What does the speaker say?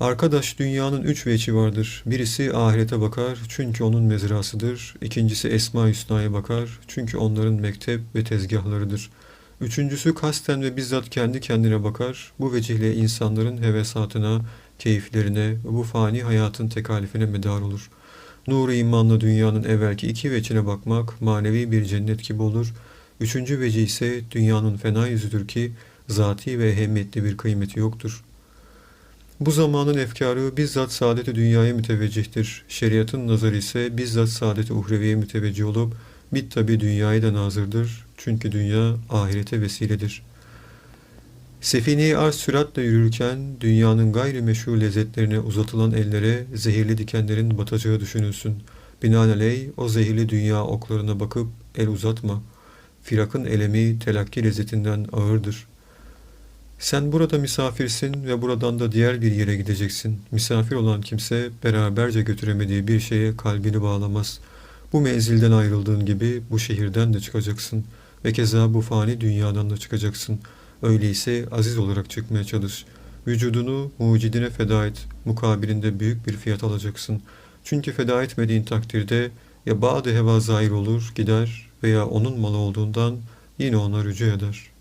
Arkadaş dünyanın üç veçi vardır. Birisi ahirete bakar çünkü onun mezrasıdır. İkincisi Esma-i Hüsna'ya bakar çünkü onların mektep ve tezgahlarıdır. Üçüncüsü kasten ve bizzat kendi kendine bakar. Bu vecihle insanların hevesatına, keyiflerine ve bu fani hayatın tekalifine medar olur. Nuru imanla dünyanın evvelki iki veçine bakmak manevi bir cennet gibi olur. Üçüncü veci ise dünyanın fena yüzüdür ki zati ve ehemmiyetli bir kıymeti yoktur. Bu zamanın efkarı bizzat saadeti dünyaya müteveccihtir. Şeriatın nazarı ise bizzat saadeti uhreviye müteveccih olup bit tabi dünyaya da nazırdır. Çünkü dünya ahirete vesiledir. Sefine-i arz süratle yürürken dünyanın gayri meşru lezzetlerine uzatılan ellere zehirli dikenlerin batacağı düşünülsün. Binaenaleyh o zehirli dünya oklarına bakıp el uzatma. Firakın elemi telakki lezzetinden ağırdır. Sen burada misafirsin ve buradan da diğer bir yere gideceksin. Misafir olan kimse beraberce götüremediği bir şeye kalbini bağlamaz. Bu menzilden ayrıldığın gibi bu şehirden de çıkacaksın ve keza bu fani dünyadan da çıkacaksın. Öyleyse aziz olarak çıkmaya çalış. Vücudunu mucidine feda et. Mukabilinde büyük bir fiyat alacaksın. Çünkü feda etmediğin takdirde ya bazı heva zahir olur, gider veya onun malı olduğundan yine ona rücu eder.''